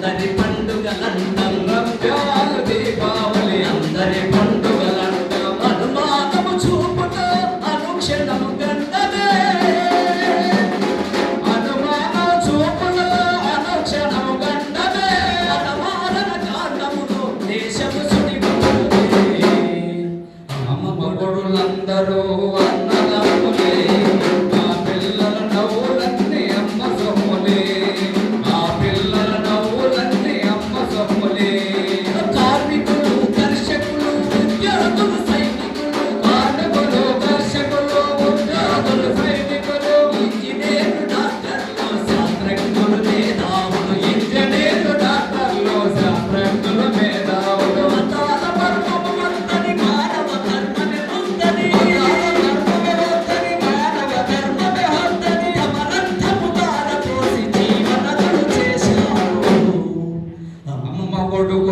అందరి పండుగ అందంగా কতটুকু